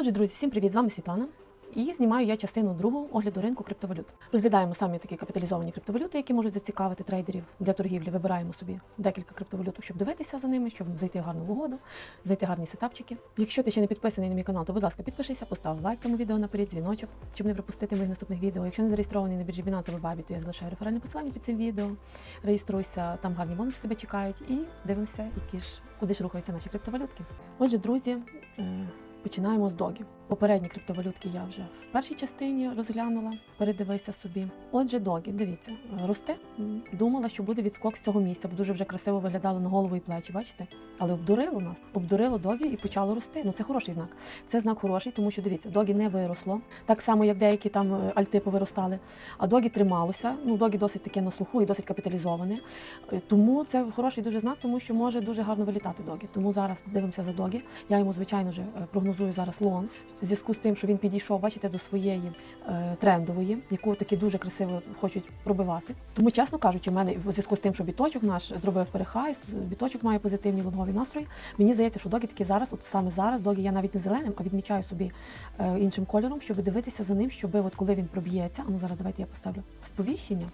Отже, друзі, всім привіт! З вами Світлана. І знімаю я частину другу огляду ринку криптовалют. Розглядаємо самі такі капіталізовані криптовалюти, які можуть зацікавити трейдерів для торгівлі. Вибираємо собі декілька криптовалют, щоб дивитися за ними, щоб зайти в гарну угоду, зайти в гарні сетапчики. Якщо ти ще не підписаний на мій канал, то будь ласка, підпишися, постав лайк цьому відео наперед, дзвіночок, щоб не пропустити моїх наступних відео. Якщо не зареєстрований на біржі Binance або Bybit, то я залишаю реферальне посилання під цим відео. Реєструйся, там гарні бонуси тебе чекають, і дивимося, які ж куди ж рухаються наші криптовалютки. Отже, друзі. Починаємо з догів. Попередні криптовалютки я вже в першій частині розглянула. Передивися собі. Отже, догі, дивіться, росте. Думала, що буде відскок з цього місця, бо дуже вже красиво виглядало на голову і плечі. Бачите? Але обдурило нас, обдурило догі і почало рости. Ну це хороший знак. Це знак хороший, тому що дивіться, догі не виросло, так само як деякі там е, альти повиростали. А догі трималося. Ну догі досить таке на слуху і досить капіталізоване. Е, Тому це хороший дуже знак, тому що може дуже гарно вилітати догі. Тому зараз дивимося за догі. Я йому звичайно вже е, прогнозую зараз лон в зв'язку з тим, що він підійшов, бачите, до своєї е, трендової, яку таки дуже красиво хочуть пробивати. Тому, чесно кажучи, в мене в зв'язку з тим, що біточок наш зробив перехай, біточок має позитивні лонгові настрої. Мені здається, що догі таки зараз, от саме зараз, догі я навіть не зеленим, а відмічаю собі е, іншим кольором, щоб дивитися за ним, щоб от коли він проб'ється, а ну зараз давайте я поставлю сповіщення.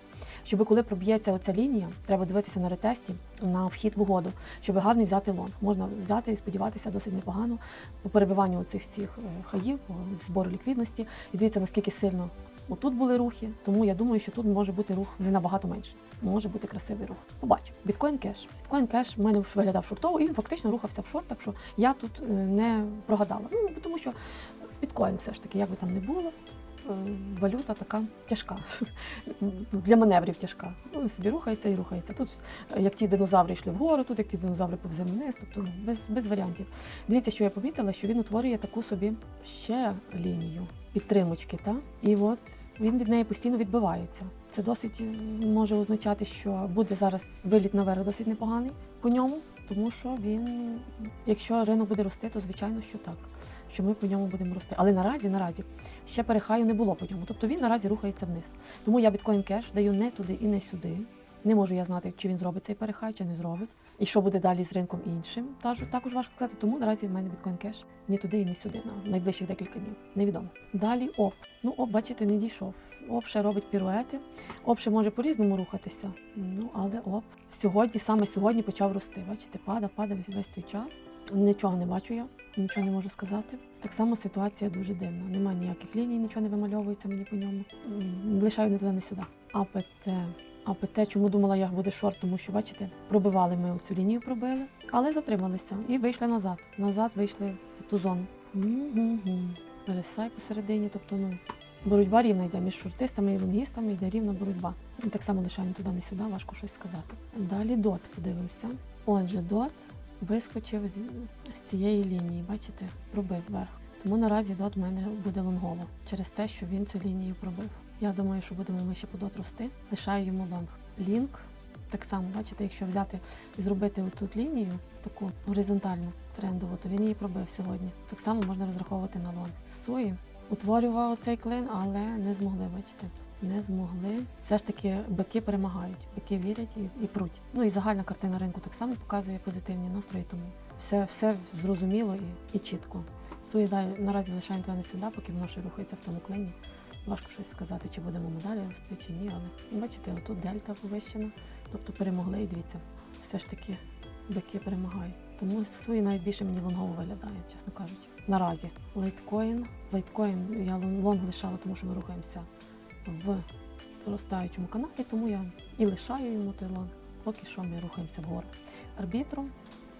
Щоб коли проб'ється оця лінія, треба дивитися на ретесті на вхід в угоду, щоб гарний взяти лонг. Можна взяти і сподіватися досить непогано по перебиванню цих всіх е, хаїв, збору ліквідності. І дивіться, наскільки сильно отут були рухи. Тому я думаю, що тут може бути рух не набагато менше. Може бути красивий рух. Побачимо. Біткоін кеш. Біткоін кеш в мене виглядав шортово, і він фактично рухався в шорт, так що я тут е, не прогадала. Ну тому що біткоін все ж таки, як би там не було. Е, Валюта така тяжка для маневрів тяжка. Ну, собі рухається і рухається. Тут е, як ті динозаври йшли вгору, тут як ті динозаври повземо вниз, тобто ну, без, без варіантів. Дивіться, що я помітила, що він утворює таку собі ще лінію підтримочки. Та? І от він від неї постійно відбивається. Це досить е, може означати, що буде зараз виліт наверх досить непоганий по ньому, тому що він, якщо ринок буде рости, то звичайно, що так. Що ми по ньому будемо рости. Але наразі, наразі ще перехаю не було по ньому. Тобто він наразі рухається вниз. Тому я біткоін кеш даю не туди і не сюди. Не можу я знати, чи він зробить цей перехай, чи не зробить. І що буде далі з ринком іншим. Також, важко сказати, тому наразі в мене біткоін кеш ні туди і не сюди на найближчих декілька днів. Невідомо. Далі ОП. Ну, ОП, бачите, не дійшов. ОП ще робить піруети. ОП ще може по-різному рухатися. Ну, але ОП сьогодні, саме сьогодні почав рости. Бачите, падав, падав весь той час. Нічого не бачу я, нічого не можу сказати. Так само ситуація дуже дивна. Немає ніяких ліній, нічого не вимальовується мені по ньому. Лишаю не туди, не сюди. АПТ. АПТ, чому думала, як буде шорт, тому що, бачите, пробивали ми цю лінію, пробили, але затрималися і вийшли назад. Назад вийшли в ту зону. Пересай посередині, тобто, ну, боротьба рівна йде між шортистами і лонгістами, йде рівна боротьба. Так само лишаємо туди, не сюди, важко щось сказати. Далі дот подивимося. Отже, дот вискочив з, цієї лінії, бачите, пробив вверх. Тому наразі дот в мене буде лонгово через те, що він цю лінію пробив. Я думаю, що будемо ми ще по дот рости. Лишаю йому лонг. Лінк так само, бачите, якщо взяти і зробити отут лінію, таку горизонтальну трендову, то він її пробив сьогодні. Так само можна розраховувати на лонг. Сої утворював цей клин, але не змогли, бачите. Не змогли. Все ж таки бики перемагають, бики вірять і, і пруть. Ну і загальна картина ринку так само показує позитивні настрої, тому все, все зрозуміло і, і чітко. Далі наразі лишаємо туди не сюди, поки воно ще рухається в тому клині. Важко щось сказати, чи будемо ми далі рости, чи ні, але бачите, отут дельта повищена, тобто перемогли і дивіться, все ж таки бики перемагають. Тому свої навіть більше мені лонгово виглядає, чесно кажучи. Наразі лайткоін. Лайткоін я лон- лонг лишала, тому що ми рухаємося в зростаючому каналі, тому я і лишаю йому той лонг. Поки що ми рухаємося вгору. Арбітром.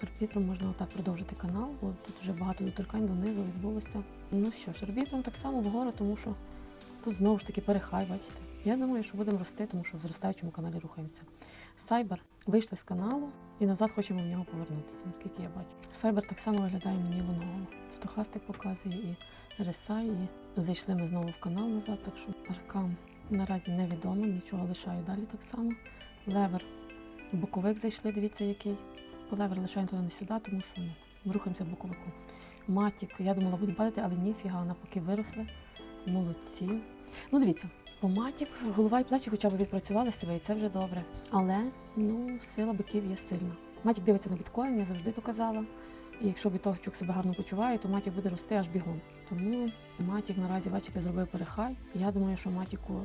Арбітром можна отак продовжити канал, бо тут вже багато доторкань донизу відбулося. Ну що ж, арбітром так само вгору, тому що тут знову ж таки перехай, бачите. Я думаю, що будемо рости, тому що в зростаючому каналі рухаємося. Сайбер вийшли з каналу і назад хочемо в нього повернутися, наскільки я бачу. Сайбер так само виглядає мені лоново. Стохастик показує і RSI, і зайшли ми знову в канал назад, так що аркам наразі невідомо, нічого лишаю далі так само. Левер, боковик зайшли, дивіться який. По левер лишаємо туди не сюди, тому що ну, рухаємося в боковику. Матік, я думала, буде падати, але ніфіга, поки виросли. Молодці. Ну, дивіться, по матік голова і плечі хоча б відпрацювали себе, і це вже добре. Але ну, сила биків є сильна. Матік дивиться на біткоін, я завжди то казала. І якщо біточок себе гарно почуває, то матік буде рости аж бігом. Тому матік наразі, бачите, зробив перехай. Я думаю, що матіку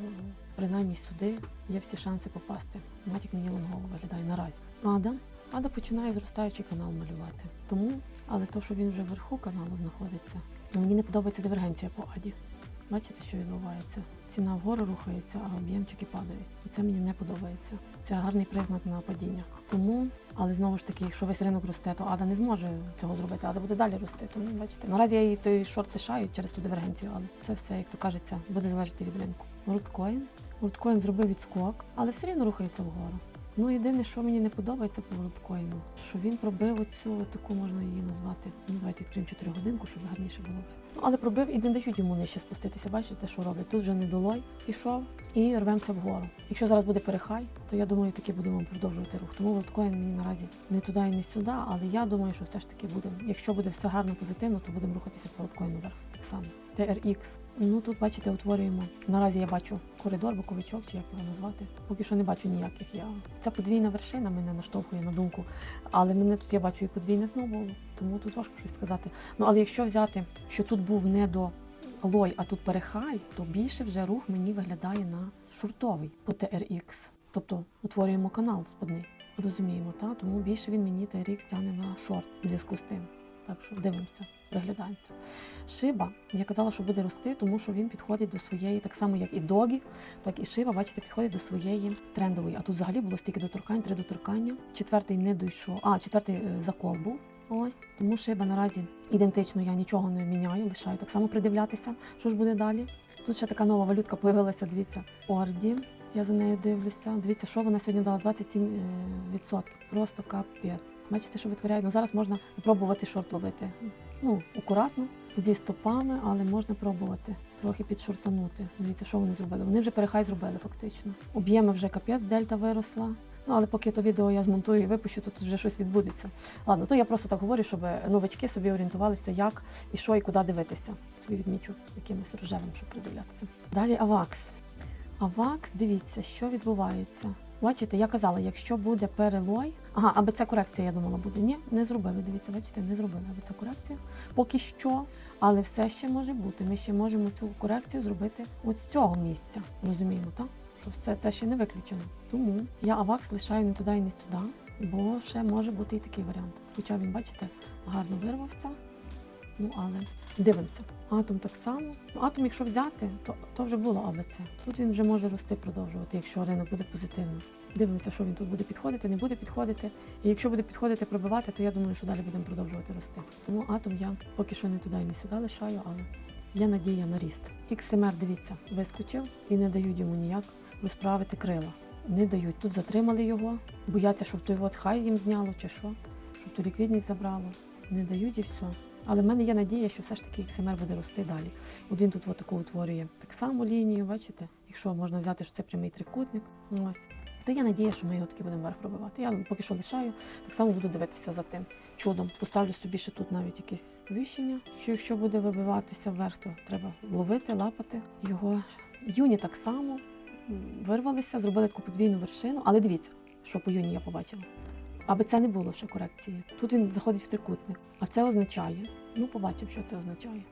принаймні сюди є всі шанси попасти. Матік мені лонгово виглядає наразі. Ада. Ада починає зростаючий канал малювати. Тому, але то, що він вже вверху каналу знаходиться, мені не подобається дивергенція по Аді. Бачите, що відбувається? Ціна вгору рухається, а об'ємчики падають. І це мені не подобається. Це гарний признак на падіння. Тому, але знову ж таки, якщо весь ринок росте, то Ада не зможе цього зробити. Ада буде далі рости. Тому бачите, наразі я її той шорт лишаю через ту дивергенцію, але це все, як то кажеться, буде залежати від ринку. Вордкоін. Вордкоін зробив відскок, але все рівно рухається вгору. Ну, єдине, що мені не подобається по вордкоїну, що він пробив оцю таку можна її назвати. Ну, давайте відкриємо 4 годинку, щоб гарніше було. Ну, але пробив і не дають йому нижче спуститися. Бачите, що роблять? Тут вже недолой пішов і рвемося вгору. Якщо зараз буде перехай, то я думаю, таки будемо продовжувати рух. Тому вордкоін мені наразі не туди і не сюди, але я думаю, що все ж таки будемо. Якщо буде все гарно позитивно, то будемо рухатися по вордкоїну вверх. Так. TRX. Ну тут, бачите, утворюємо. Наразі я бачу коридор, боковичок, чи як його назвати. Поки що не бачу ніяких. Я ця подвійна вершина мене наштовхує на думку. Але мене тут я бачу і подвійне дно було, тому тут важко щось сказати. Ну але якщо взяти, що тут був не до лой, а тут перехай, то більше вже рух мені виглядає на шортовий по TRX. Тобто утворюємо канал спадний. Розуміємо, та тому більше він мені TRX тягне на шорт в зв'язку з тим. Так що дивимося, приглядаємося. Шиба, я казала, що буде рости, тому що він підходить до своєї, так само як і догі, так і шиба, бачите, підходить до своєї трендової. А тут взагалі було стільки доторкань, три доторкання. Четвертий не дійшов. А, четвертий е, закол був. Ось тому шиба наразі ідентично, я нічого не міняю, лишаю так само придивлятися, що ж буде далі. Тут ще така нова валютка появилася, дивіться, Орді. Я за нею дивлюся. Дивіться, що вона сьогодні дала 27%. Просто капець. Бачите, що витворяють? Ну зараз можна спробувати шорт ловити. Ну, акуратно, зі стопами, але можна пробувати трохи підшортанути. Дивіться, що вони зробили. Вони вже перехай зробили фактично. Об'єми вже капець, дельта виросла. Ну, але поки то відео я змонтую і випущу, то тут вже щось відбудеться. Ладно, то я просто так говорю, щоб новачки собі орієнтувалися, як і що, і куди дивитися. Собі відмічу якимось рожевим, щоб придивлятися. Далі Авакс. Авакс, дивіться, що відбувається. Бачите, я казала, якщо буде перелой. Ага, аби ця корекція, я думала, буде. Ні, не зробили. Дивіться, бачите, не зробили аби ця корекція. Поки що, але все ще може бути. Ми ще можемо цю корекцію зробити от з цього місця. Розуміємо, так? Що це, це ще не виключено. Тому я Авакс лишаю не туди і не туди, бо ще може бути і такий варіант. Хоча він, бачите, гарно вирвався. Ну, але дивимося. Атом так само. Ну, атом, якщо взяти, то, то вже було АБЦ. Тут він вже може рости, продовжувати, якщо ринок буде позитивний. Дивимося, що він тут буде підходити, не буде підходити. І якщо буде підходити, пробивати, то я думаю, що далі будемо продовжувати рости. Тому атом я поки що не туди і не сюди лишаю, але є надія на ріст. XMR, дивіться, вискочив і не дають йому ніяк розправити крила. Не дають. Тут затримали його, бояться, щоб той от хай їм зняло чи що, щоб ту ліквідність забрало. Не дають і все. Але в мене є надія, що все ж таки XMR буде рости далі. От він тут от таку утворює так само лінію, бачите? Якщо можна взяти, що це прямий трикутник, ось. То є надія, що ми його таки будемо вверх пробивати. Я поки що лишаю, так само буду дивитися за тим чудом. Поставлю собі ще тут навіть якесь повіщення, що якщо буде вибиватися вверх, то треба ловити, лапати його. Юні так само вирвалися, зробили таку подвійну вершину, але дивіться, що по юні я побачила. Аби це не було ще корекції. Тут він заходить в трикутник. А це означає, ну побачимо, що це означає.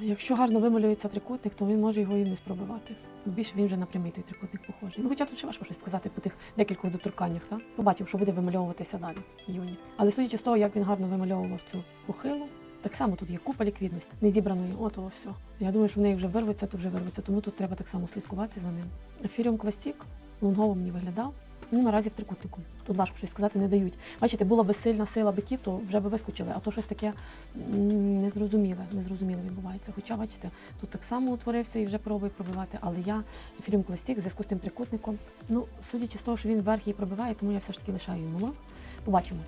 Якщо гарно вималюється трикутник, то він може його і не спробивати. Більше він вже на прямий той трикутник похожий. Ну, хоча тут ще важко щось сказати по тих декількох доторканнях, так? Побачив, що буде вимальовуватися далі в юні. Але судячи з того, як він гарно вимальовував цю похилу, так само тут є купа ліквідності, не зібраної, от воно все. Я думаю, що в неї вже вирветься, то вже вирветься, тому тут треба так само слідкувати за ним. Ефіріум Classic лонгово мені виглядав. Ну, наразі в трикутнику. Тут важко щось сказати, не дають. Бачите, була би сильна сила биків, то вже би вискочили, а то щось таке незрозуміле, незрозуміле відбувається. Хоча, бачите, тут так само утворився і вже пробує пробивати, але я ефіріум Classic в зв'язку з тим трикутником. Ну, судячи з того, що він вверх її пробиває, тому я все ж таки лишаю йому. Побачимо.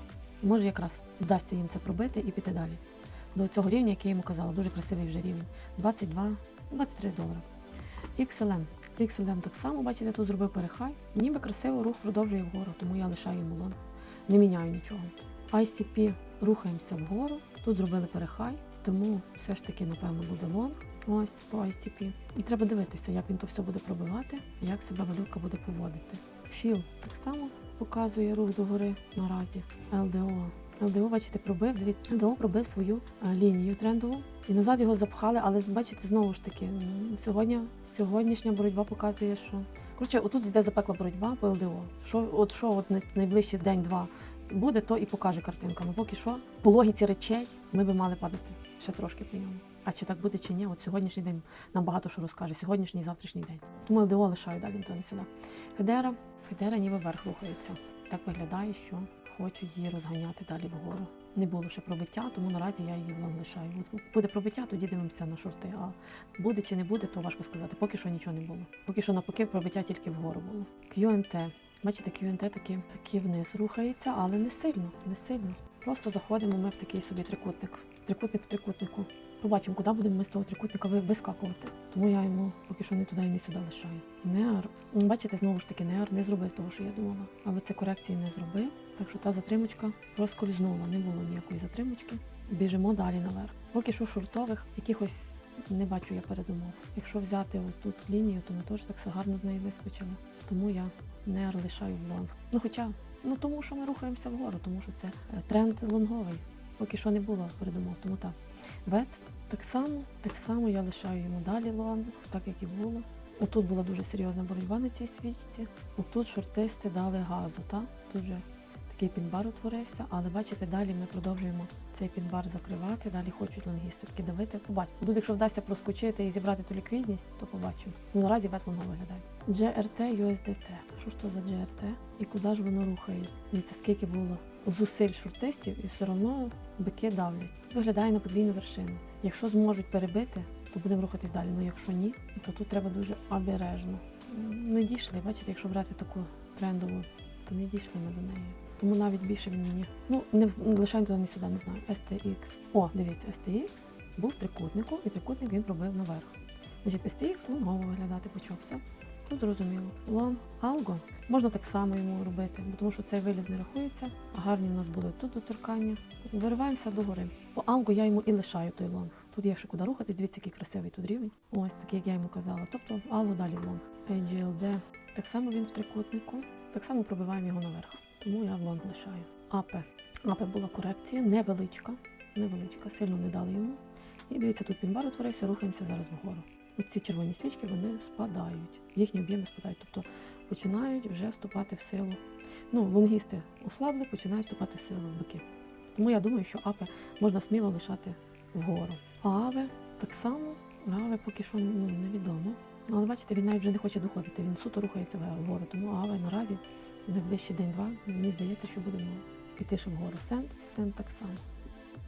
Може, якраз вдасться їм це пробити і піти далі. До цього рівня, який я йому казала, дуже красивий вже рівень. 22-23 долари. XLM. XLM так само, бачите, тут зробив перехай. Ніби красиво рух продовжує вгору, тому я лишаю йому лон. Не міняю нічого. ICP рухаємося вгору. Тут зробили перехай, тому все ж таки, напевно, буде лон. Ось по ICP. І треба дивитися, як він то все буде пробивати, як себе валютка буде поводити. Філ так само показує рух догори наразі. LDO ЛДО, бачите, пробив. Дивіться, ЛДО пробив свою е, лінію трендову. І назад його запхали, але бачите, знову ж таки, сьогодні, сьогоднішня боротьба показує, що. Коротше, отут йде запекла боротьба по ЛДО. Що, от що от най- найближчий день-два буде, то і покаже картинка. Ну поки що, по логіці речей, ми би мали падати ще трошки по ньому. А чи так буде, чи ні? От сьогоднішній день нам багато що розкаже. Сьогоднішній і завтрашній день. Тому ЛДО лишаю далі то не сюди. Федера, Федера ніби вверх рухається. Так виглядає, що хочуть її розганяти далі вгору. Не було ще пробиття, тому наразі я її вам лишаю. Буде пробиття, тоді дивимося на шорти. А буде чи не буде, то важко сказати. Поки що нічого не було. Поки що навпаки пробиття тільки вгору було. QNT. Бачите, QNT таки, таки вниз рухається, але не сильно, не сильно. Просто заходимо ми в такий собі трикутник. Трикутник в трикутнику. Побачимо, куди будемо ми з того трикутника вискакувати. Тому я йому поки що не туди і не сюди лишаю. Неар. Ну, Бачите, знову ж таки, Неар не зробив того, що я думала. Але це корекції не зробив. Так що та затримочка проскользнула, не було ніякої затримочки. Біжимо далі наверх. Поки що шортових якихось не бачу я передумов. Якщо взяти тут лінію, то ми теж так гарно з неї вискочили. Тому я не лишаю в лонг. Ну хоча, ну тому що ми рухаємося вгору, тому що це е, тренд лонговий. Поки що не було передумов, тому так. Вет так само, так само я лишаю йому далі лонг, так як і було. Отут була дуже серйозна боротьба на цій свічці. Отут шортисти дали газу, так? Тут вже такий пінбар утворився, але бачите, далі ми продовжуємо цей пінбар закривати, далі хочуть лонгісти таки давити. Побачимо. Тут, якщо вдасться проскочити і зібрати ту ліквідність, то побачимо. Ну наразі вет лонго виглядає. GRT USDT. Що ж то за GRT? І куди ж воно рухає? Дивіться, скільки було зусиль шортистів, і все одно бики давлять. Тут виглядає на подвійну вершину. Якщо зможуть перебити, то будемо рухатись далі. Ну якщо ні, то тут треба дуже обережно. Не дійшли, бачите, якщо брати таку трендову, то не дійшли ми до неї. Тому навіть більше він мені. Ну, не в- лишаємо туди, не сюди, не знаю. STX. О, дивіться, STX був в трикутнику, і трикутник він пробив наверх. Значить, STX лонгово виглядати почався. Тут зрозуміло. Лонг, алго. Можна так само йому робити, тому що цей виліт не рахується. Гарні в нас були тут доторкання. Вириваємося догори. По алго я йому і лишаю той лонг. Тут є ще куди рухатись, дивіться, який красивий тут рівень. Ось такий, як я йому казала. Тобто алго далі лонг. AGLD. Так само він в трикутнику. Так само пробиваємо його наверх. Тому я лонг лишаю. АП. АП була корекція, невеличка. Невеличка, сильно не дали йому. І дивіться, тут пінбар утворився, рухаємося зараз вгору. Оці червоні свічки вони спадають, їхні об'єми спадають, тобто починають вже вступати в силу. Ну, лонгісти ослабли, починають вступати в силу в бики. Тому я думаю, що апи можна сміло лишати вгору. Аве так само, аве поки що ну, невідомо. Але бачите, він навіть вже не хоче доходити, він суто рухається вгору. Тому аве наразі найближчий день-два, мені здається, що будемо піти ще вгору. Сент, сент так само.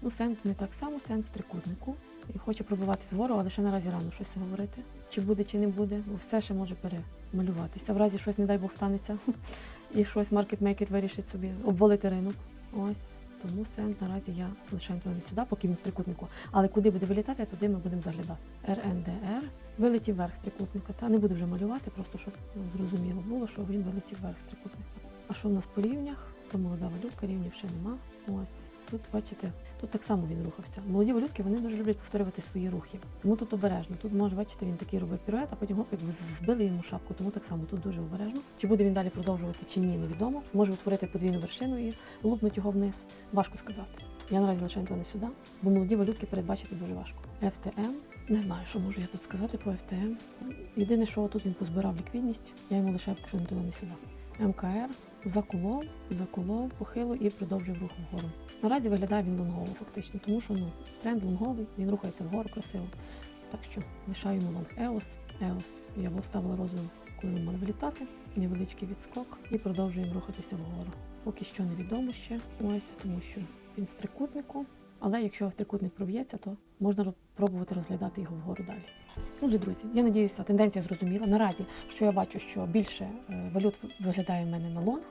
Ну, сент не так само, сент в трикутнику. І хоче пробиватися вгору, але ще наразі рано щось говорити. Чи буде, чи не буде, бо все ще може перемалюватися. В разі щось, не дай Бог, станеться, і щось маркетмейкер вирішить собі обвалити ринок. Ось. Тому сент наразі я лишаю туди сюди, поки він в трикутнику. Але куди буде вилітати, туди ми будемо заглядати. РНДР вилетів вверх з трикутника. Та не буду вже малювати, просто щоб ну, зрозуміло було, що він вилетів вверх з трикутника. А що в нас по рівнях? То молода валютка, рівнів ще нема. Ось. Тут, бачите, тут так само він рухався. Молоді валютки вони дуже люблять повторювати свої рухи. Тому тут обережно. Тут може, бачите, він такий робив пірует, а потім якби збили йому шапку. Тому так само тут дуже обережно. Чи буде він далі продовжувати чи ні, невідомо. Може утворити подвійну вершину і лупнуть його вниз. Важко сказати. Я наразі лишаю то не сюди, бо молоді валютки передбачити дуже важко. FTM. Не знаю, що можу я тут сказати по FTM. Єдине, що тут він позбирав ліквідність, я йому лишаю, якщо не туди, не сюди. МКР заколов, заколов похило і продовжив рух вгору. Наразі виглядає він лонгово фактично, тому що ну, тренд лонговий, він рухається вгору красиво. Так що лишаю йому лонг EOS. EOS я поставила розмір, коли він має вилітати, невеличкий відскок і продовжуємо рухатися вгору. Поки що невідомо ще, ось тому що він в трикутнику. Але якщо трикутник проб'ється, то можна пробувати розглядати його вгору далі. Отже, друзі, я надіюся, тенденція зрозуміла. Наразі, що я бачу, що більше е, валют виглядає в мене на лонг.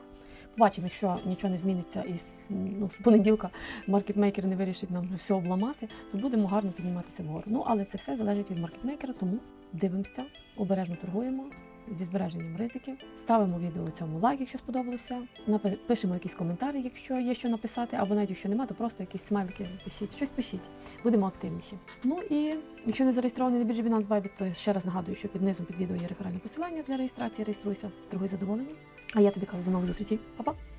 Побачимо, якщо нічого не зміниться і ну, з понеділка маркетмейкер не вирішить нам все обламати, то будемо гарно підніматися вгору. Ну, але це все залежить від маркетмейкера, тому дивимося, обережно торгуємо зі збереженням ризиків. Ставимо відео цьому лайк, якщо сподобалося. Пишемо якісь коментарі, якщо є що написати, або навіть якщо немає, то просто якісь смайлики пишіть, щось пишіть. Будемо активніші. Ну і якщо не зареєстрований на біржі Binance Bybit, то ще раз нагадую, що під низом під відео є реферальне посилання для реєстрації. Реєструйся, торгуй задоволений. А я тобі кажу до нових зустрічей. Па-па!